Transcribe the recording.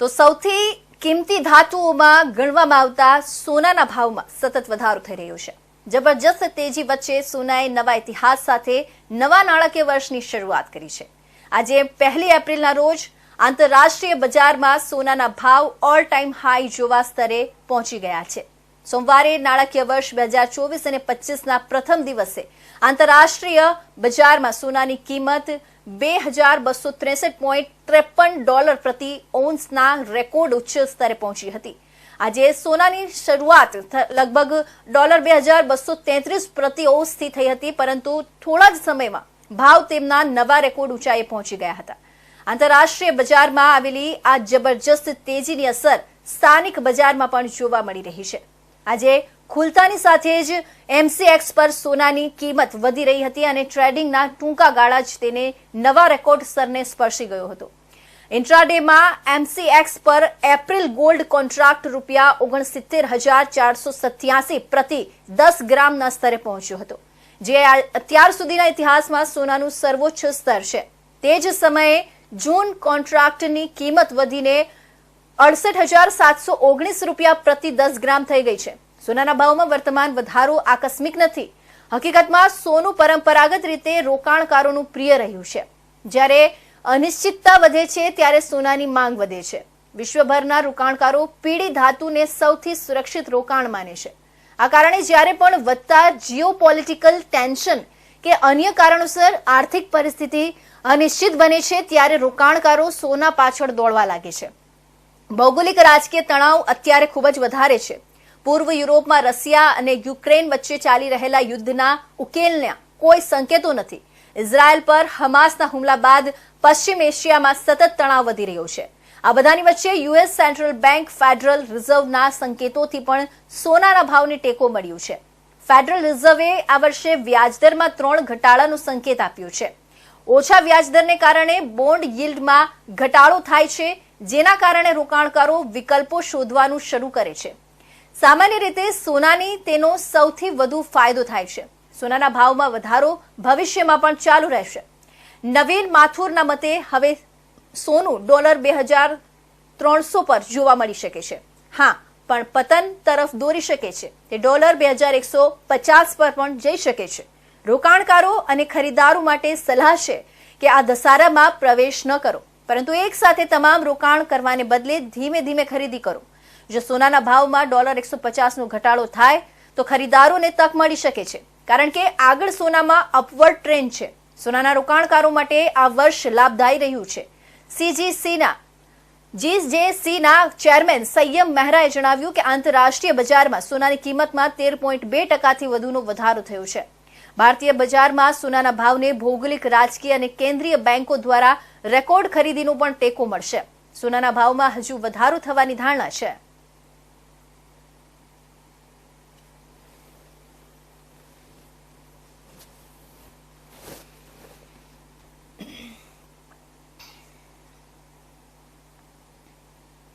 તો સૌથી કિંમતી ધાતુઓમાં ગણવામાં આવતા સોનાના ભાવમાં સતત વધારો થઈ રહ્યો છે. જબરજસ્ત તેજી વચ્ચે સોનાએ નવા ઇતિહાસ સાથે નવા નાણાકીય વર્ષની શરૂઆત કરી છે. આજે પહેલી એપ્રિલના રોજ આંતરરાષ્ટ્રીય બજારમાં સોનાના ભાવ ઓલ ટાઈમ હાઈ જોવા સ્તરે પહોંચી ગયા છે. સોમવારે નાણાકીય વર્ષ બે હજાર ચોવીસ અને પચીસના પ્રથમ દિવસે આંતરરાષ્ટ્રીય બજારમાં સોનાની કિંમત બે હજાર બસો ત્રેસઠ પોઈન્ટ ત્રેપન ડોલર પ્રતિ ઓન્સના રેકોર્ડ ઉચ્ચ સ્તરે પહોંચી હતી. આજે સોનાની શરૂઆત લગભગ ડોલર બે હજાર બસો તેત્રીસ પ્રતિ ઓન્સથી થઈ હતી, પરંતુ થોડા જ સમયમાં ભાવ તેમના નવા રેકોર્ડ ઊંચાઈએ પહોંચી ગયા હતા. આંતરરાષ્ટ્રીય બજારમાં આવેલી આ જબરજસ્ત તેજીની અસર સ્થાનિક બજારમાં પણ જોવા મળી રહી છે. આજે ખુલતાની સાથે જ એમસીએક્સ પર સોનાની કિંમત વધી રહી હતી અને ટ્રેડિંગના ટૂંકા ગાળા જ તેને નવા રેકોર્ડ સ્તરને સ્પર્શી ગયો હતો. ઇન્ટ્રાડેમાં એમસીએક્સ પર એપ્રિલ ગોલ્ડ કોન્ટ્રાક્ટ રૂપિયા ઓગણસિત્તેર હજાર ચારસો સત્યાસી પ્રતિ દસ ગ્રામના સ્તરે પહોંચ્યો હતો, જે અત્યાર સુધીના ઇતિહાસમાં સોનાનું સર્વોચ્ચ સ્તર છે. તે જ સમયે જૂન કોન્ટ્રાક્ટની કિંમત વધીને અડસઠ હજાર સાતસો ઓગણીસ રૂપિયા પ્રતિ દસ ગ્રામ થઈ ગઈ છે. સોનાના ભાવમાં વર્તમાન વધારો આકસ્મિક નથી. હકીકતમાં સોનું પરંપરાગત રીતે રોકાણકારોનું પ્રિય રહ્યું છે. જ્યારે અનિશ્ચિતતા વધે છે, ત્યારે સોનાની માંગ વધે છે. વિશ્વભરના રોકાણકારો પીળી ધાતુને સૌથી સુરક્ષિત રોકાણ માને છે. આ કારણે જ્યારે પણ વધતા જીઓપોલિટિકલ ટેન્શન કે અન્ય કારણોસર આર્થિક પરિસ્થિતિ અનિશ્ચિત બને છે, ત્યારે રોકાણકારો સોના પાછળ દોડવા લાગે છે. ભૌગોલિક રાજકીય તણાવ અત્યારે ખૂબ જ વધારે છે. પૂર્વ યુરોપમાં રશિયા અને યુક્રેન વચ્ચે ચાલી રહેલા યુદ્ધના ઉકેલના કોઈ સંકેતો નથી. ઇઝરાયલ પર હમાસના હુમલા બાદ પશ્ચિમ એશિયામાં સતત તણાવ વધી રહ્યો છે. આ બધાની વચ્ચે યુએસ સેન્ટ્રલ બેંક ફેડરલ રિઝર્વના સંકેતોથી પણ સોનાના ભાવને ટેકો મળ્યું છે. ફેડરલ રિઝર્વે આ વર્ષે વ્યાજદરમાં ત્રણ ઘટાડાનો સંકેત આપ્યો છે. ઓછા વ્યાજદરને કારણે બોન્ડ યીલ્ડમાં ઘટાડો થાય છે, જેના કારણે રોકાણકારો વિકલ્પો શોધવાનું શરૂ કરે છે. સામાન્ય રીતે સોનાની તેનો સૌથી વધુ ફાયદો થાય છે. સોનાના ભાવમાં વધારો ભવિષ્યમાં પણ ચાલુ રહેશે. નવીન માથુરના મતે હવે સોનું ડોલર બે હજાર ત્રણસો પર જોવા મળી શકે છે. હા, પણ પતન તરફ દોરી શકે છે. તે ડોલર બે હજાર એકસો પચાસ પર પણ જઈ શકે છે. રોકાણકારો અને ખરીદારો માટે સલાહ છે કે આ દસારામાં પ્રવેશ ન કરો. પરંતુ એક સાથે તમામ રોકાણ કરવાને બદલે ધીમે ધીમે ખરીદી કરો. જો સોનાના ભાવમાં ડોલર એકસો પચાસનો ઘટાડો થાય, તો ખરીદારોને તક મળી શકે છે. કારણ કે આગળ સોનામાં અપવર્ડ ટ્રેન્ડ છે. સોનાના રોકાણકારો માટે આ વર્ષ લાભદાયી રહ્યું છે. સીજીસીના જીજેસીના ચેરમેન સંયમ મહેરાએ જણાવ્યું કે આંતરરાષ્ટ્રીય બજારમાં સોનાની કિંમતમાં તેર પોઈન્ટ બે ટકાથી વધુનો વધારો થયો છે. ભારતીય બજારમાં સોનાના ભાવને ભૌગોલિક, રાજકીય અને કેન્દ્રીય બેંકો દ્વારા રેકોર્ડ ખરીદીનો પણ ટેકો મળશે. સોનાના ભાવમાં હજુ વધારો થવાની ધારણા છે.